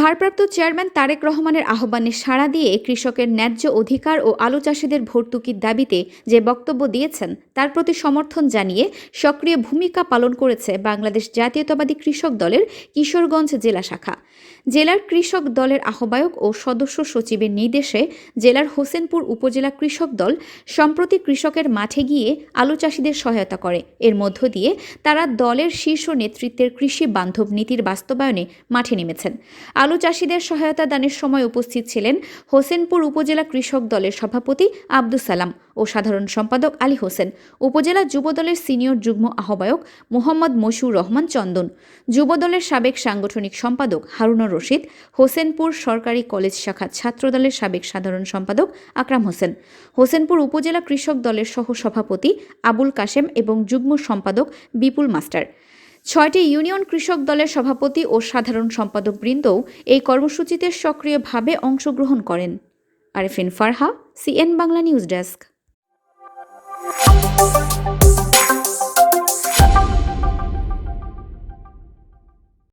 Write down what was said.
ভারপ্রাপ্ত চেয়ারম্যান তারেক রহমানের আহ্বানে সাড়া দিয়ে কৃষকের ন্যায্য অধিকার ও আলু চাষিদের ভর্তুকির দাবিতে যে বক্তব্য দিয়েছেন, তার প্রতি সমর্থন জানিয়ে সক্রিয় ভূমিকা পালন করেছে বাংলাদেশ জাতীয়তাবাদী কৃষক দলের কিশোরগঞ্জ জেলা শাখা। জেলার কৃষক দলের আহ্বায়ক ও সদস্য সচিবের নির্দেশে জেলার হোসেনপুর উপজেলা কৃষক দল সম্প্রতি কৃষকের মাঠে গিয়ে আলু চাষিদের সহায়তা করে। এর মধ্য দিয়ে তারা দলের শীর্ষ নেতৃত্বের কৃষি বান্ধব নীতির বাস্তবায়নে মাঠে নেমেছেন। আলু চাষিদের সহায়তা দানের সময় উপস্থিত ছিলেন হোসেনপুর উপজেলা কৃষক দলের সভাপতি আব্দুস সালাম ও সাধারণ সম্পাদক আলী হোসেন, উপজেলা যুবদলের সিনিয়র যুগ্ম আহ্বায়ক মোহাম্মদ মশিউর রহমান চন্দন যুবদলের সাবেক সাংগঠনিক সম্পাদক হারুনুর রশিদ, হোসেনপুর সরকারি কলেজ শাখা ছাত্রদলের সাবেক সাধারণ সম্পাদক আকরাম হোসেন, হোসেনপুর উপজেলা কৃষক দলের সহ সভাপতি আবুল কাশেম এবং যুগ্ম সম্পাদক বিপুল মাস্টার। ছয়টি ইউনিয়ন কৃষক দলের সভাপতি ও সাধারণ সম্পাদক বৃন্দও এই কর্মসূচিতে সক্রিয়ভাবে অংশগ্রহণ করেন। Arefin Farha, CN Bangla news desk.